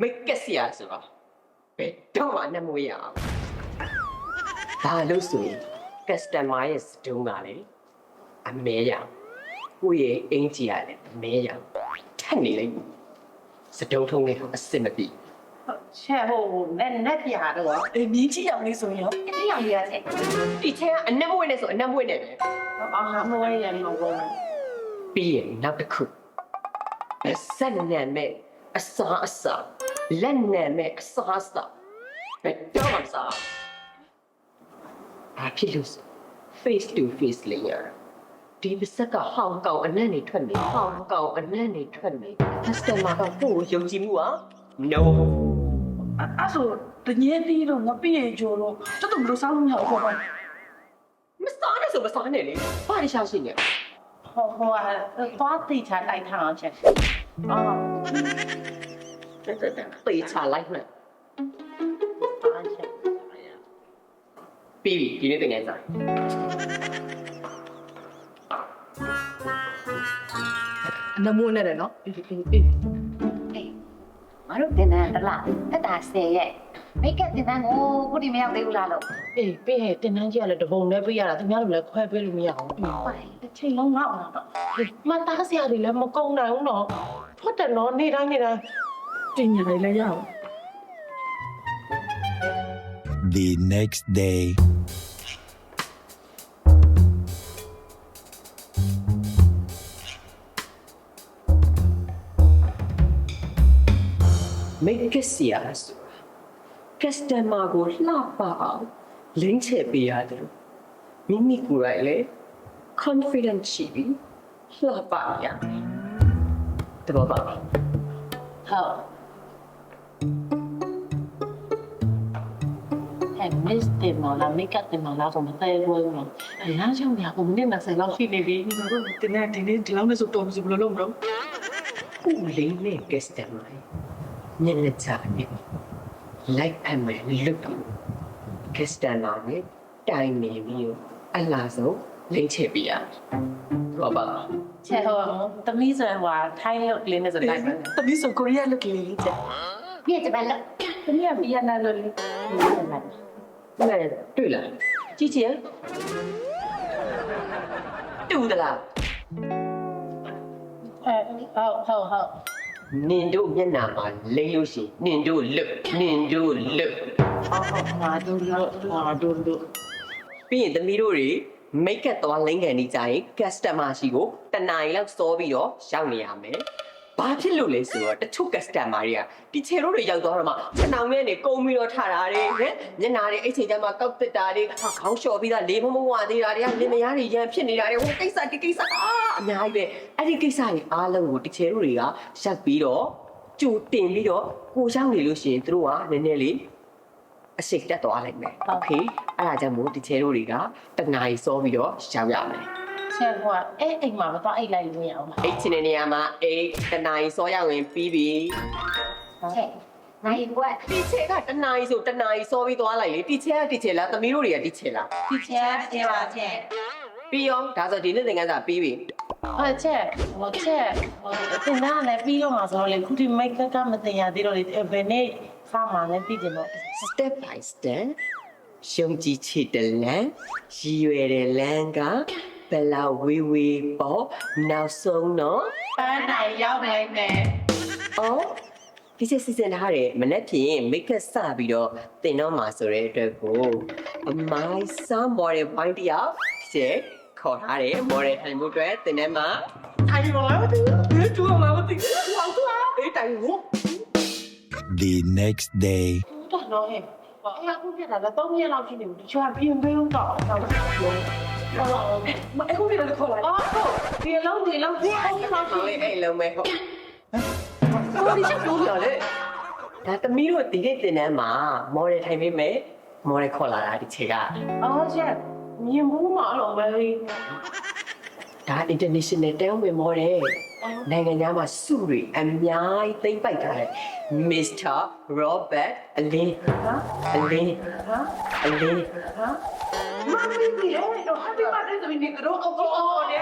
မိတ်ကက်စရာဆိုတော့ဘယ်တော့မှနှမွေးရအောင်ဒါလို့ဆိုရင် customer ရဲ့စတုံးကလေအမဲရအောင်ကိုယ့်ရဲ့အင်ဂျီကလည်းအမဲရအောင်ထက်နေလိုက်စတုံးထုံးလေးအစစ်မပြေချက်ဟိုနဲ့နဲ့ပြတော့အေးမြင်းကြီးအောင်လေးဆိုရင်ရောအဲ့ဒီအောင်ရတဲ့ဒီချက်ကအနက်မွေးနေဆိုအနက်မွေးနေပဲအော်ဟာမဝဲရမှာဘောပြီးရင်နောက်တစ်ခုအဆက်နံမဲ့အစားအစာ လက်နံမဲ့အစားအစာဘယ်တော့မှမစားဘာဖြစ်လို့လဲ face to face လေးရဒီပစက်ကဟောင်ကောင်အနက်နေထွက်နေဟောင်ကောင်အနက်နေထွက်နေ customer ကကိုယ်ကိုယုံကြည်မှုอ่ะ no အဲ့ဆိုတငင်းပြီးတော့ငပိရေကျော်တော့တော်တော်မလို့စားလို့မရဘူးပေါ့မစားနဲ့ဆိုမစားနဲ့လေဘာရရှာရှိနေဟိုဟိုသွားတိချလိုက်ထားအောင်ချက်အော် တက်တက်တက်တေးချလိုက်မယ်အားချက်ပြီးပြီဒီနေ့တင်နေစားအနမိုးနဲ့တယ်နော်အေးအေးအေးအေးမတို့တင်တဲ့တလားတက်တာဆယ်ရဲ့မိတ်ကတင်တဲ့ကိုခုဒီမရောက်သေးဘူးလားလို့အေးပေးဟဲ့တင်တန်းကြီးကလည်းတပုံနဲ့ပေးရတာသူများတို့လည်းခွဲပေးလို့မရအောင်အေးဟုတ်တစ်ချိန်လုံးငေါ့အောင်တော့မသားစရာတွေလည်းမကုန်နိုင်ဘူးနော်ထွက်တယ်နော်နေတိုင်းနေတိုင်း တင်ညာလေးလည်းရအောင် The next day. မိတ်ကက်စီယာဆိုတာ customer ကိုလှပအောင်လင်းချပေးရတယ်မိမိကိုယ်တိုင်လေ confident ရှိပြီးလှပရမယ်တဘောပါဟုပါတ် ဟဲ့ miss တင်မလား make up တင်မလားဆိုမသိဘူးနော်အလားကြောင့်ညာကိုမနေ့20လောက်ရှိနေပြီဒီတော့တင်တဲ့ဒီနေ့ဒီလောက်နဲ့ဆိုတော်ပြီဘယ်လိုလုပ်မလို့ကိုယ်လေးနဲ့ customer ညနေချာနေ like အမယ်လွတ်ပြီး customer နဲ့တိုင်နေပြီးအလားဆုံးလင်းချပေးရတယ်တဘောပါပါချက်ဟိုသမီးဆိုဟိုထိုင်းလို့ကလေးနဲ့ဆိုလိုက်ပါတမီးဆိုကိုရီးယားလုတ်ကလေးလေးချက်ပြည့်ကြပါလားသမီးကဘီယနာလို့လေ မဲတွေ့လားကြည့်ချင်တူသလားအဲဟုတ်ဟုတ်ဟုတ်နင်တို့မျက်နှာမှာလိမ့်လို့ရှိရင်နင်တို့လွတ်နင်တို့လွတ်အော်ဟုတ်ငါတို့လို့ငါတို့လို့ပြီးရင်သမီးတို့တွေမိတ်ကပ်သွားလိမ့်ကန်နေကြရင် customer ရှိကိုတနားရီလောက်စောပြီးတော့ရောက်နေရမယ် ဘာဖြစ်လို့လဲဆိုတော့တချို့ customer တွေကတီချေတို့တွေရောက်သွားတော့မှခဏောင်နဲ့နေကုံပြီးတော့ထတာတွေဟဲ့ညနာတွေအဲ့ချိန်ကျမှကောက်တစ်တာတွေဟာခေါင်းလျှော်ပြီးသားလေမမဝသေးတာတွေကလင်မယားတွေရန်ဖြစ်နေတာတွေဟိုကိစ္စဒီကိစ္စအာအများကြီးပဲအဲ့ဒီကိစ္စတွေအားလုံးကိုတီချေတို့တွေကရက်ပြီးတော့ကြိုတင်ပြီးတော့ကိုရောက်နေလို့ရှိရင်တို့ကနည်းနည်းလေးအရှိတ်တက်သွားလိုက်မယ်။အဖေအဲ့ဒါကြောင့်မို့တီချဲတို့တွေကတနားရီစောပြီးတော့ရောက်ရမယ်။ ချက်ဟိုအဲအိမ်မှာမသွားအိတ်လိုက်လို့မရအောင်အိတ်ချင်တဲ့နေရာမှာအိတ်တနားရီစောရောက်ရင်ပြီးပြီချက်နိုင်ဘွက်ဒီချေကတနားရီဆိုတနားရီစောပြီးသွားလိုက်လေဒီချေကဒီချေလားသမီးတို့တွေကဒီချေလားဒီချက်ချက်ပါချက်ပြီးရောဒါဆိုဒီနေ့သင်ခန်းစာပြီးပြီအဲ့ချက်ဟိုချက်ဟိုတင်တာလည်းပြီးတော့မှာဆိုတော့လေခုဒီ make up ကမတင်ရသေးတော့လေဘယ်နေ့ဖာမှာလည်းပြီးတယ်တော့ step by step ရှုံကြည့်ချစ်တဲ့လမ်းရည်ရွယ်တဲ့လမ်းက ဘယ်လောက်ဝေးဝေးပေါ့နောက်ဆုံးတော့ပန်းနိုင်ရောက်နိုင်မယ်အော်ဒီချက်စီစဉ်ထားတယ်မနေ့ဖြင့်မိတ်ကပ်စပြီးတော့တင်တော့မှာဆိုတဲ့အတွက်ကိုအမိုင်းစမ်းမော်ဒယ်ပိုင်းတယောက်ဒီချက်ခေါ်ထားတယ်မော်ဒယ်ထိုင်မှုအတွက်တင်ထဲမှာထိုင်ပါလားမသိဘူးတူအောင်မသိဘူးဟောက်သွားအေးတိုင်ဘူး The next day. တော့တော့ဟဲ့အဲ့အခုပြတာလည်း3ရက်လောက်ရှိနေပြီတချို့ကပြင်ပေးတော့တော့တော့ဟုတ် မအခုပြတယ်ခေါ်လိုက်အော်ဟုတ်ဒီလုံးဒီလုံး3ရက်လောက်ရှိမောင်နေလေးအဲ့လုံးမဲဟုတ်ကိုဒီချက်ပြောပြလေဒါသမီးတို့ဒီနေ့တင်တန်းမှာမော်ဒယ်ထိုင်ပေးမယ်မော်ဒယ်ခေါ်လာတာဒီချက်ကအော်ချက်မြင်ဘူးမအောင်ပဲဒါ international တဲဝင်မော်ဒယ်နိုင်ငံခြားမှာစုတွေအများကြီးသိမ့်ပိုက်ထားတယ် Mr. Robert အလင်းဟာအလင်းဟာအလင်းဟာ 妈咪你嘞，我还没把那个你给我搞搞搞的。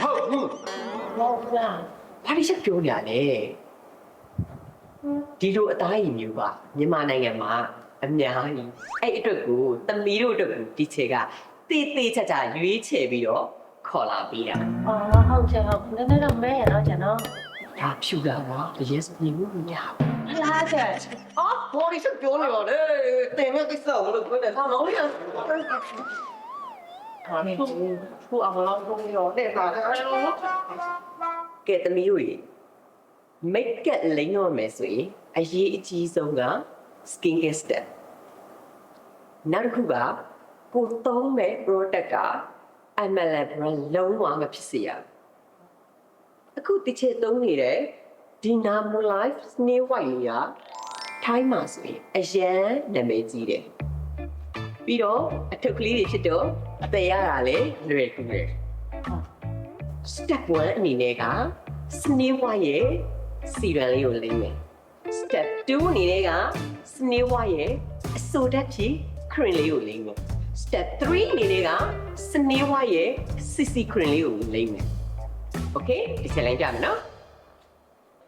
ဟုတ်ဘူးဟုတ်ပါဘာလို့ချက်ပြောညာလဲဒီလိုအသားရည်မျိုးပါမြန်မာနိုင်ငံမှာအများကြီးအဲ့အတွက်ကိုသမီးတို့အတွက်ကိုဒီချေကတေးသေးချာချာရွေးချယ်ပြီးတော့ခေါ်လာပေးတာအော်ဟုတ်ချေဟုတ်နည်းနည်းတော့မဲရတော့ကျွန်တော် ဒါဖြူလာပါတရက်စနေမှုမရဘူးဟလားချက်ဟာဘော်ဒီချက်ပြောနေတော့လေတင်မဲ့ကိစ္စကိုလို့ပြောနေတာမဟုတ်ဘူးဟာနေခုအောင်လောက်တော့ရောတဲ့ပါအဲ့လိုကဲသမီးတို့ရေမိတ်ကပ်လိမ့်တော့မယ်ဆိုရင်အရေးအကြီးဆုံးက skin care step နောက်တစ်ခုကကိုသုံးမဲ့ product က MLM brand လုံးဝမဖြစ်စေရဘူး အခုတစ်ချက်သုံးနေတဲ့ Dynamo Life Snail White လေးကထိုင်းမှာဆိုရင်အရန်နာမည်ကြီးတယ်ပြီးတော့အထုပ်ကလေးတွေဖြစ်တော့အသေးရတာလည်းလွယ်ကူတယ် step 1အနေနဲ့က snail white ရဲ့စီရန်လေးကိုလိမ့်မယ် step 2အနေနဲ့က snail white ရဲ့အဆိုဓာတ်ဖြစ် cream လေးကိုလိမ့်မယ် step 3အနေနဲ့က snail white ရဲ့ cc cream လေးကိုလိမ့်မယ် okay ဒီချက်လိုက်ကြမယ်နော်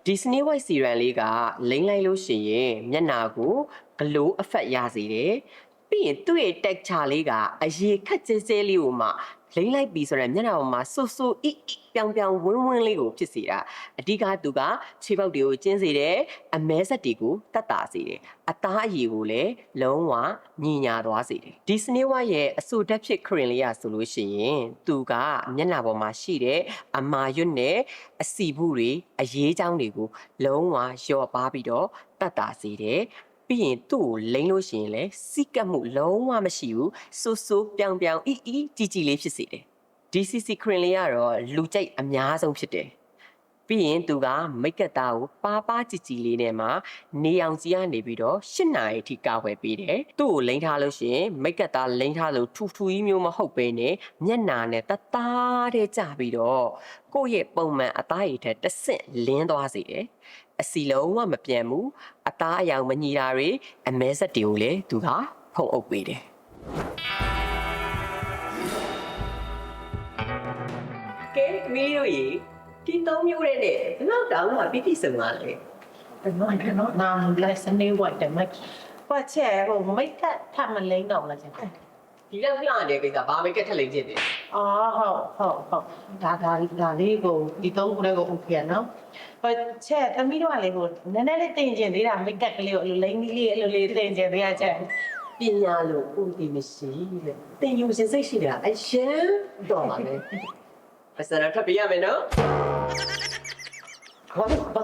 ဒီ snail white serum လေးကလိမ့်လိုက်လို့ရှိရင်မျက်နှာကို glow effect ရစေတယ်ပြီးရင်သူ့ရဲ့ texture လေးကအရေခက်ကျဲကျဲလေးကိုမှလိမ့်လိုက်ပြီဆိုတော့မျက်နှာပေါ်မှာဆူဆူအီအီပြောင်ပြောင်ဝင်းဝင်းလေးကိုဖြစ်စေတာအဓိကသူကခြေပေါက်တွေကိုကျင်းစေတယ်အမဲဆက်တွေကိုတက်တာစေတယ်အသားအရည်ကိုလည်းလုံးဝညင်ညာသွားစေတယ်ဒီစနေဝရဲ့အဆူဓာတ်ဖြစ်ခရင်လေးရဆိုလို့ရှိရင်သူကမျက်နှာပေါ်မှာရှိတဲ့အမာရွတ်နဲ့အစီဘူးတွေအရေးချောင်းတွေကိုလုံးဝလျော့ပါပြီးတော့တက်တာစေတယ် ပြီးရင်သူ့ကိုလိမ့်လို့ရှိရင်လည်းစီးကပ်မှုလုံးဝမရှိဘူးဆိုးဆိုးပြောင်ပြောင်အီအီကြီးကြီးလေးဖြစ်စေတယ်ဒီ CC ခရင်လေးကတော့လူကြိုက်အများဆုံးဖြစ်တယ်ပြီးရင်သူကမိတ်ကတာကိုပါပါကြည်ကြည်လေးနဲ့မှနေအောင်ကြီးကနေပြီးတော့၈နာရီအထိကာဝယ်ပေးတယ်။သူ့ကိုလိမ့်ထားလို့ရှင်မိတ်ကတာလိမ့်ထားလို့ထူထူကြီးမျိုးမဟုတ်ပဲနဲ့မျက်နာနဲ့တသားတဲ့ကြပြီးတော့ကိုယ့်ရဲ့ပုံမှန်အသားရည်ထက်တဆင့်လင်းသွားစေတယ်။ အစီလုံးဝမပြန်ဘူးအသားအယောင်မညီတာတွေအမဲဆက်တွေကိုလည်းသူကဖုံအုပ်ပေးတယ်ကဲမီးတို့ရေဒီသုံးမျိုးတဲ့နဲ့ဘယ်တော့တောင်းမှပြည့်ပြည့်စုံပါလဲဘယ်တော့ဘယ်တော့နာမ်လိုက်စနေဝိုက်တယ်မက်ပတ်ချက်ဟိုမိတ်ကပ်ထမလိမ့်တော့လားချက် ဒီလောက်လှတဲ့ကိစ္စဘာမိတ်ကက်ထက်လိမ့်ချင်တယ်အော်ဟုတ်ဟုတ်ဟုတ်ဒါဒါဒါလေးကိုဒီသုံးခုလေးကို okay နော်ပတ်ချက်သမီးတို့ကလေဟိုနည်းနည်းလေးတင်ကျင်သေးတာမိတ်ကပ်ကလေးကိုအလိုလိမ့်ကြီးလေးအလိုလေးတင်ကျင်သေးရချက်ပညာလို့ဥပဒေမရှိတဲ့တင်ယူစင်စိတ်ရှိတာအရှမ်းတော့ပါလေပစရထပ်ပြရမယ်နော်ဘာဘာ